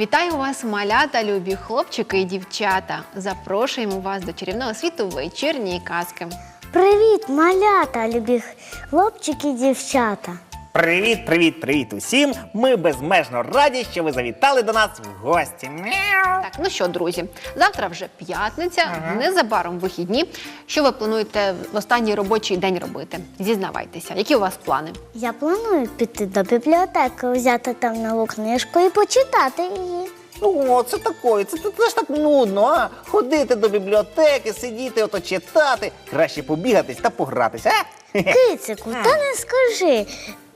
Вітаю вас, малята, любі хлопчики і дівчата. Запрошуємо вас до чарівного світу вечірньої казки. Привіт, малята, любі хлопчики і дівчата. Привіт, привіт, привіт усім! Ми безмежно раді, що ви завітали до нас в гості. Мяу. Так, ну що, друзі, завтра вже п'ятниця, незабаром вихідні. Що ви плануєте в останній робочий день робити? Зізнавайтеся, які у вас плани? Я планую піти до бібліотеки, взяти там нову книжку і почитати її. Ну, це такое, це, це, це ж так нудно, а? Ходити до бібліотеки, сидіти, ото читати. Краще побігатись та погратись, а? Кицику, та не скажи.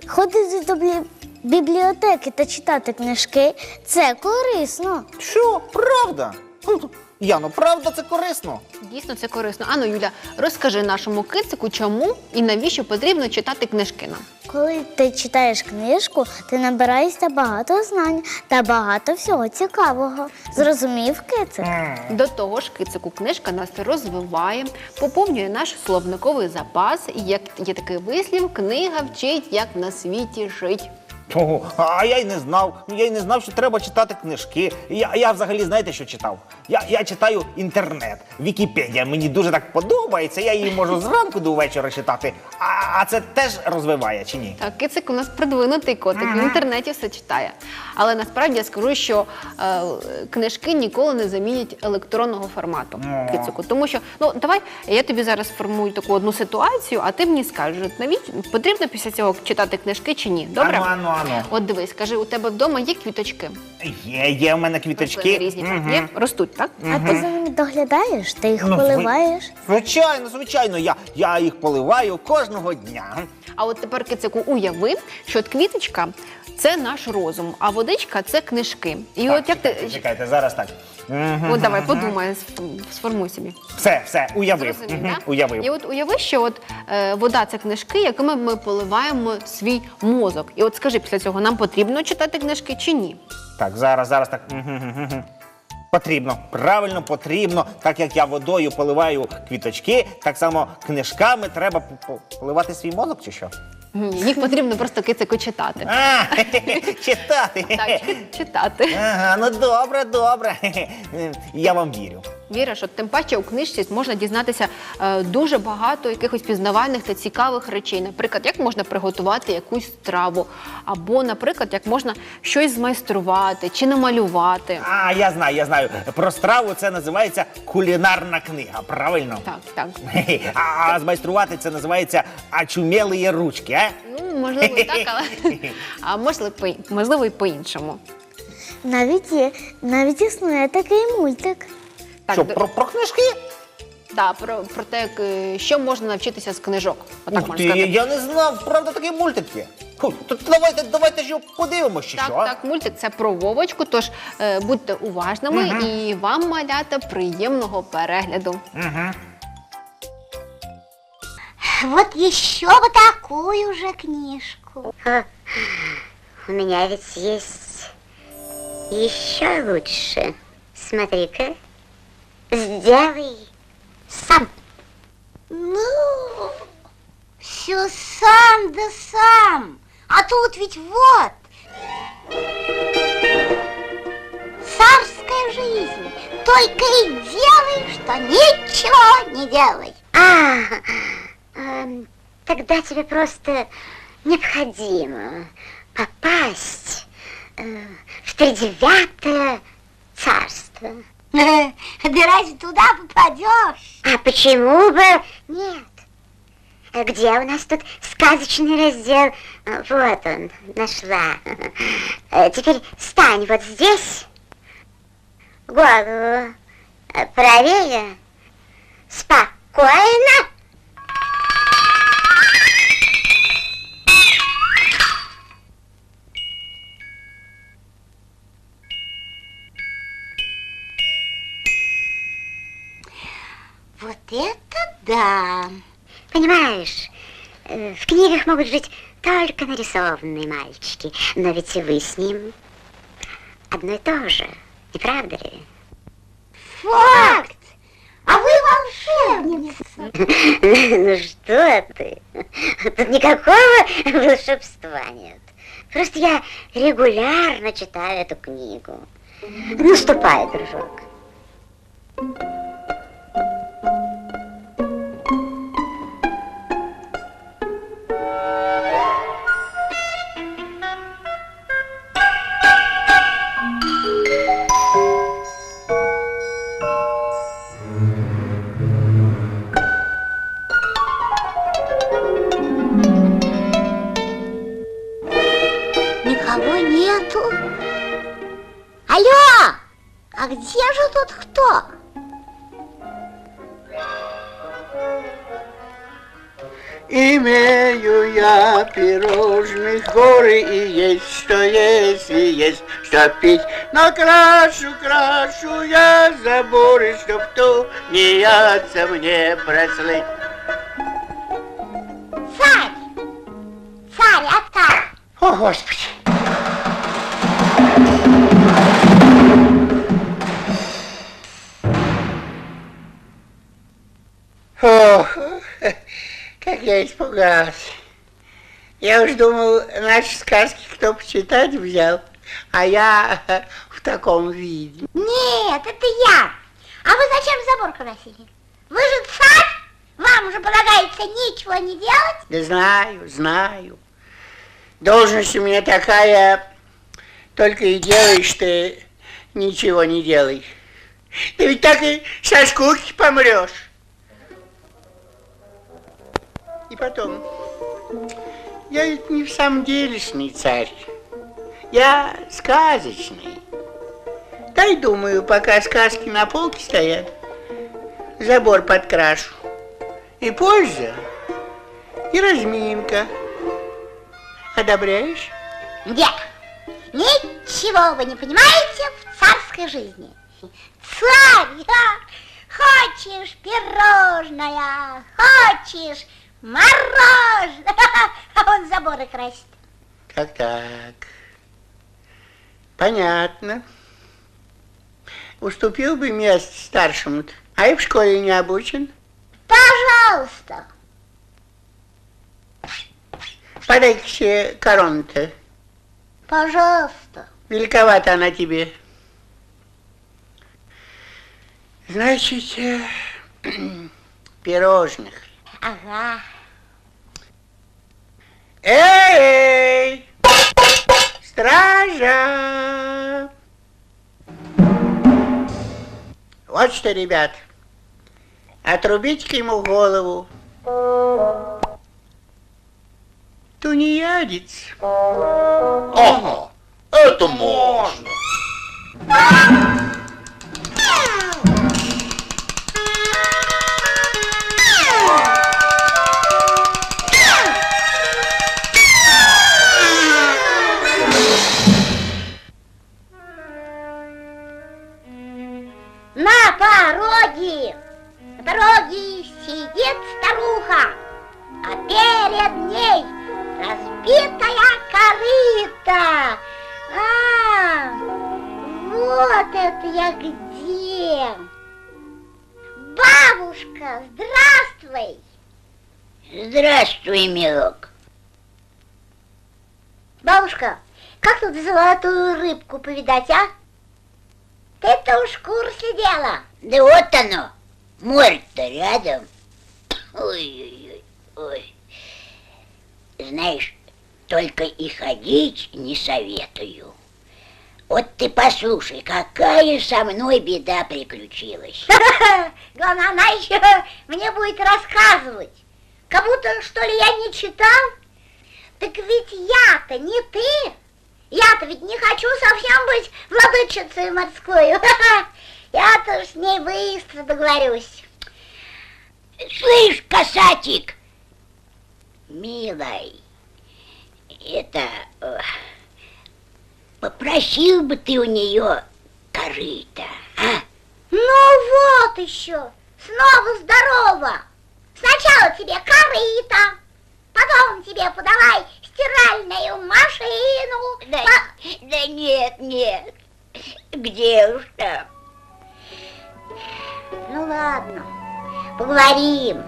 Ходити до блі- бібліотеки та читати книжки це корисно. Що, правда? Ну, Яно, правда, це корисно. Дійсно, це корисно. Ану, Юля, розкажи нашому кицику, чому і навіщо потрібно читати книжки нам. Коли ти читаєш книжку, ти набираєшся багато знань та багато всього цікавого. Зрозумів кицик? До того ж, кицику книжка нас розвиває, поповнює наш словниковий запас. Як є такий вислів, книга вчить, як на світі жить. Ого, а я й не знав. Я й не знав, що треба читати книжки. Я, я взагалі знаєте, що читав? Я, я читаю інтернет. Вікіпедія мені дуже так подобається. Я її можу зранку до вечора читати. А, а це теж розвиває чи ні? Так, кицик у нас продвинутий котик, в інтернеті все читає. Але насправді я скажу, що е, книжки ніколи не замінять електронного формату кицику. Тому що, ну давай я тобі зараз сформую таку одну ситуацію, а ти мені скажеш, навіщо потрібно після цього читати книжки чи ні? Добре? Ану, ану, ану. От дивись, кажи, у тебе вдома є квіточки? Є, є в мене квіточки. Різні так, Мгм. є? Ростуть, так? А ти за ними доглядаєш, ти їх Ну, поливаєш. Звичайно, звичайно, я, я їх поливаю кожного дня. А от тепер кицику уяви, що от квіточка це наш розум, а водичка це книжки. І от як ти Чекайте, зараз так. Мгм. от давай подумай, сф- сформуй собі. Все, все, уявив. Зрозумів, Мгм, да? Уявив. І от уяви, що от е, вода це книжки, якими ми поливаємо свій мозок. І от скажи після цього, нам потрібно читати книжки чи ні? Так, зараз, зараз так. Потрібно, правильно потрібно. Так як я водою поливаю квіточки, так само книжками треба п- п- поливати свій мозок чи що? Ні, їх потрібно просто кицику читати. А, читати. Так, читати. Ага, ну добре, добре. Я вам вірю. Віра, що тим паче у книжці можна дізнатися е, дуже багато якихось пізнавальних та цікавих речей. Наприклад, як можна приготувати якусь страву, або, наприклад, як можна щось змайструвати чи намалювати. А, я знаю, я знаю. Про страву це називається кулінарна книга, правильно? Так, так. А, а змайструвати це називається очумілі ручки, а? Ну, можливо, і так, але а можливо, по- можливо, і по-іншому. Навіть є, навіть існує такий мультик. Так, що, до- про, про книжки? да, про, про те, як, е, що можна навчитися з книжок. Отак Ух можна ти, сказати. я не знав, правда, такий мультик є. Ху, то давайте, давайте ж його подивимося, чи Так, що? а? так, мультик це про Вовочку, тож е, будьте уважними і вам, малята, приємного перегляду. Вот еще вот такую же книжку. У меня ведь есть еще лучше. Смотри-ка, сделай сам. Ну, все сам да сам. А тут ведь вот. Царская жизнь. Только и делай, что ничего не делай. А, эм, тогда тебе просто необходимо попасть э, в тридевятое царство. Да разве туда попадешь? А почему бы нет? А Где у нас тут сказочный раздел? Вот он, нашла. Э, Теперь стань вот здесь. Голову правее. Спокойно. Вот это да! Понимаешь, э, в книгах могут жить только нарисованные мальчики, но ведь и вы с ним одно и то же, не правда ли? Факт! А вы волшебница! Ну что ты? Тут никакого волшебства нет. Просто я регулярно читаю эту книгу. Ну, ступай, дружок. Никого тут кто? Имею я пирожных горы и есть что есть и есть что пить. Но крашу, крашу я заборы, чтоб ту не яться мне прослыть. Царь! Царь, а царь! О, Господи! Ох, как я испугался. Я уж думал, наши сказки кто почитать взял, а я в таком виде. Нет, это я. А вы зачем забор красили? Вы же царь! Вам же полагается ничего не делать? Да знаю, знаю. Должность у меня такая, только и делаешь ты, ничего не делай. Ты ведь так и со скуки помрешь. И потом, я ведь не в самом делешный царь. Я сказочный. Дай, думаю, пока сказки на полке стоят, забор подкрашу. И польза, и разминка. Одобряешь? Нет, ничего вы не понимаете в царской жизни. Царь, а, хочешь пирожное, хочешь мороженое, а он заборы красит. Так, так. Понятно. Уступил бы место старшему а и в школе не обучен. Пожалуйста. Подай-ка себе корону-то. Пожалуйста. Великовата она тебе. Значит, э, пирожных. Ага. Эй! Стража! Вот что, ребят, отрубите-ка ему голову. Тунеядец. Ага, это можно. Здравствуй. Здравствуй, милок. Бабушка, как тут золотую рыбку повидать, а? Ты-то уж в курсе дела. Да вот оно, море-то рядом. Ой-ой-ой, ой. Знаешь, только и ходить не советую. Вот ты послушай, какая со мной беда приключилась. Главное, она еще мне будет рассказывать. Как будто, что ли, я не читал. Так ведь я-то не ты. Я-то ведь не хочу совсем быть владычицей морской. Я-то с ней быстро договорюсь. Слышь, касатик, милый, это... попросил бы ты у нее корыто, а? Ну вот еще, снова здорово. Сначала тебе корыто, потом тебе подавай стиральную машину. Да, по- да нет, нет, где уж там. Ну ладно, поговорим.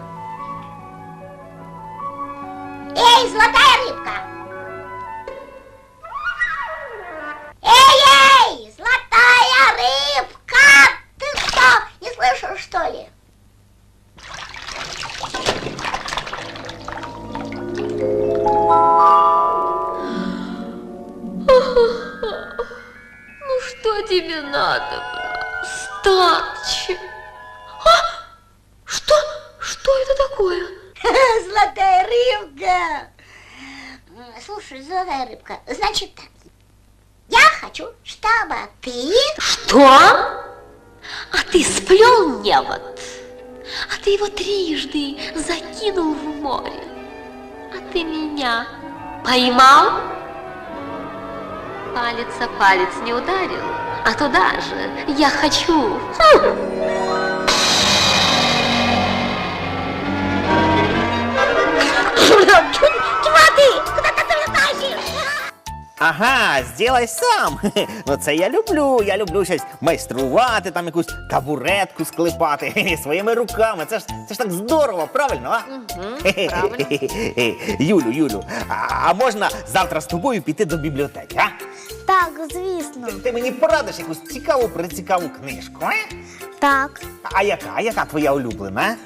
Эй, золотая рыбка! Тебе надобно, старче? А? Что? Что это такое? Золотая рыбка. Слушай, золотая рыбка, значит так. Я хочу, чтобы ты... Что? А ты сплел невод, а ты его трижды закинул в море, а ты меня поймал? Палец о палец не ударил, а туда же я хочу. Чего ты? Куда ты тащишь? Ага, зробай сам. Ну це я люблю. Я люблю щось майструвати, там якусь табуретку склепати своїми руками. Це ж це ж так здорово, правильно? А? правильно. Юлю, Юлю, а, а можна завтра з тобою піти до бібліотеки, а? Так, звісно. Ти мені порадиш якусь цікаву, прицікаву книжку, а? Так. А яка? Яка твоя улюблена?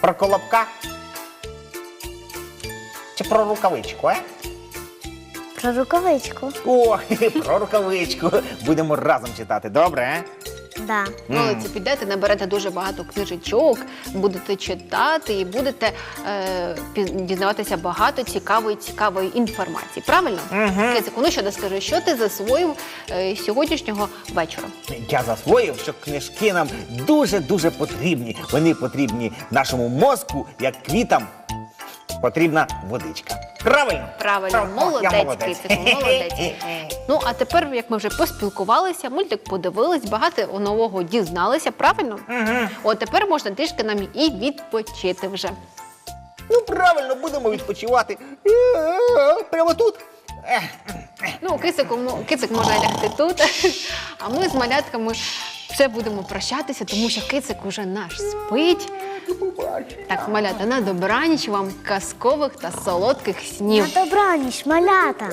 Про колобка? Чи про рукавичку, а? Про рукавичку. О, про рукавичку. Будемо разом читати, добре? а? Да. Молодці, підете, наберете дуже багато книжечок, будете читати і будете е, піз- дізнаватися багато цікавої цікавої інформації. Правильно? Кицику, ну що ти скажи, що ти засвоїв е, сьогоднішнього вечора? Я засвоїв, що книжки нам дуже-дуже потрібні. Вони потрібні нашому мозку, як квітам потрібна водичка. Правильно? Правильно, я молодець, Кицику, молодець. Ну а тепер, як ми вже поспілкувалися, мультик подивились, багато нового дізналися, правильно? От тепер можна трішки нам і відпочити вже. Ну, правильно, будемо відпочивати. Прямо тут. Ех, Ну, кисику, мо- кицик може лягти тут, а ми з малятками все будемо прощатися, тому що кицик уже наш спить. Так, малята, на добраніч вам казкових та солодких снів. На добраніч, малята.